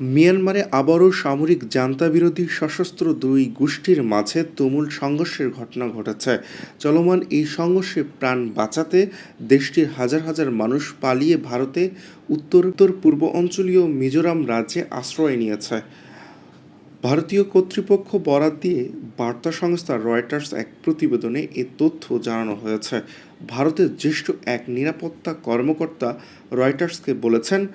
মিয়ানমারে আবারও সামরিক জান্তাবিরোধী সশস্ত্র দুই গোষ্ঠীর মাঝে তুমুল সংঘর্ষের ঘটনা ঘটেছে। চলমান এই সংঘর্ষে প্রাণ বাঁচাতে দেশটির হাজার হাজার মানুষ পালিয়ে ভারতে উত্তর উত্তর, পূর্ব অঞ্চলীয় মিজোরাম রাজ্যে আশ্রয় নিয়েছে। ভারতীয় কর্তৃপক্ষ বরাত দিয়ে বার্তা সংস্থা রয়টার্স এক প্রতিবেদনে এ তথ্য জানানো হয়েছে। ভারতের জ্যেষ্ঠ এক নিরাপত্তা কর্মকর্তা রয়টার্সকে বলেছেন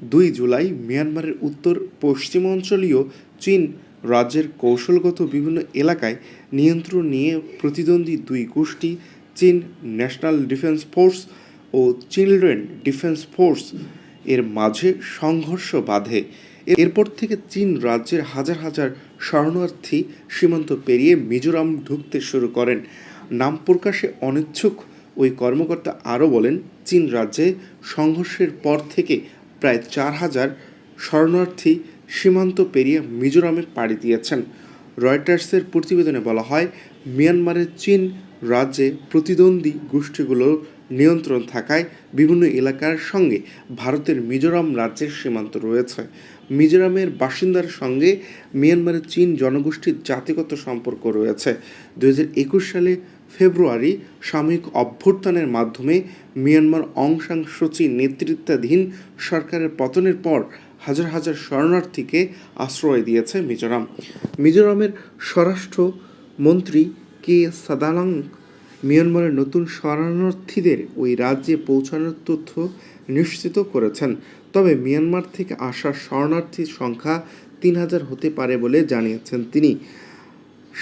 দুই জুলাই মিয়ানমারের উত্তর পশ্চিমাঞ্চলীয় চীন রাজ্যের কৌশলগত বিভিন্ন এলাকায় নিয়ন্ত্রণ নিয়ে প্রতিদ্বন্দ্বী দুই গোষ্ঠী, চীন ন্যাশনাল ডিফেন্স ফোর্স ও চিলড্রেন ডিফেন্স ফোর্স, এর মাঝে সংঘর্ষ বাধে। এরপর থেকে চীন রাজ্যের হাজার হাজার শরণার্থী সীমান্ত পেরিয়ে মিজোরাম ঢুকতে শুরু করেন। নাম প্রকাশে অনিচ্ছুক ওই কর্মকর্তা আরও বলেন, চীন রাজ্যে সংঘর্ষের পর থেকে প্রায় চার হাজার শরণার্থী সীমান্ত পেরিয়ে মিজোরামে পাড়ি দিয়েছেন। রয়টার্সের প্রতিবেদনে বলা হয়, মিয়ানমারের চীন রাজ্যে প্রতিদ্বন্দ্বী গোষ্ঠীগুলোর নিয়ন্ত্রণ থাকায় বিভিন্ন এলাকার সঙ্গে ভারতের মিজোরাম রাজ্যের সীমান্ত রয়েছে। মিজোরামের বাসিন্দার সঙ্গে মিয়ানমারের চীন জনগোষ্ঠীর জাতিগত সম্পর্ক রয়েছে। দু সালে ফেব্রুয়ারি সাময়িক অভ্যুত্থানের মাধ্যমে মিয়ানমার অং সান সুচি নেতৃত্বাধীন সরকারের পতনের পর হাজার হাজার শরণার্থীকে আশ্রয় দিয়েছে মিজোরাম। মিজোরামের স্বরাষ্ট্র মন্ত্রী কে সাদালাং মিয়ানমারের নতুন শরণার্থীদের ওই রাজ্যে পৌঁছানোর তথ্য নিশ্চিত করেছেন। তবে মিয়ানমার থেকে আসা শরণার্থীর সংখ্যা তিন হাজার হতে পারে বলে জানিয়েছেন তিনি।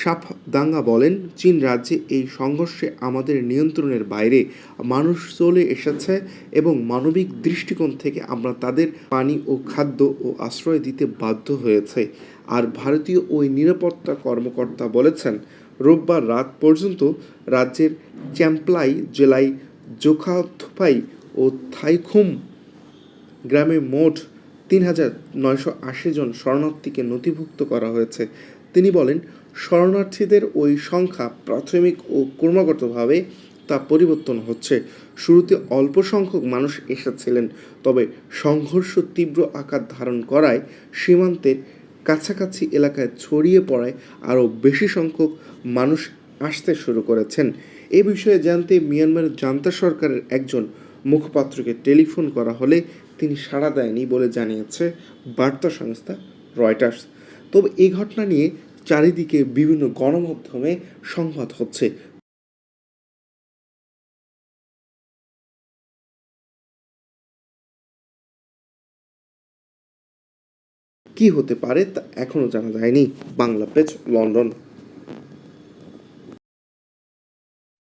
সাফদাঙ্গা বলেন, চীন রাজ্যে এই সংঘর্ষে আমাদের নিয়ন্ত্রণের বাইরে মানুষ চলে এসেছে এবং মানবিক দৃষ্টিকোণ থেকে আমরা তাদের পানি ও খাদ্য ও আশ্রয় দিতে বাধ্য হয়েছে। আর ভারতীয় ওই নিরাপত্তা কর্মকর্তা বলেছেন, রোববার রাত পর্যন্ত রাজ্যের চ্যাম্পলাই জেলায় জোখাথুপাই ও থাইখুম গ্রামে মোট তিন হাজার নয়শো আশি জন শরণার্থীকে নথিভুক্ত করা হয়েছে। তিনি বলেন শরণার্থীদের ওই সংখ্যা প্রাথমিক ও ক্রমাগতভাবে তা পরিবর্তন হচ্ছে। শুরুতে অল্প সংখ্যক মানুষ এসেছিলেন, তবে সংঘর্ষ তীব্র আকার ধারণ করায় সীমান্তের কাছাকাছি এলাকায় ছড়িয়ে পড়ায় আরও বেশি সংখ্যক মানুষ আসতে শুরু করেছেন। এ বিষয়ে জানতে মিয়ানমারের জান্তা সরকারের একজন মুখপাত্রকে টেলিফোন করা হলে তিনি সাড়া দেয়নি বলে জানিয়েছে বার্তা সংস্থা রয়টার্স। তবে এই ঘটনা নিয়ে চারিদিকে বিভিন্ন গণমাধ্যমে সংবাদ হচ্ছে। কি হতে পারে তা এখনও জানা যায়নি। Bangla page London.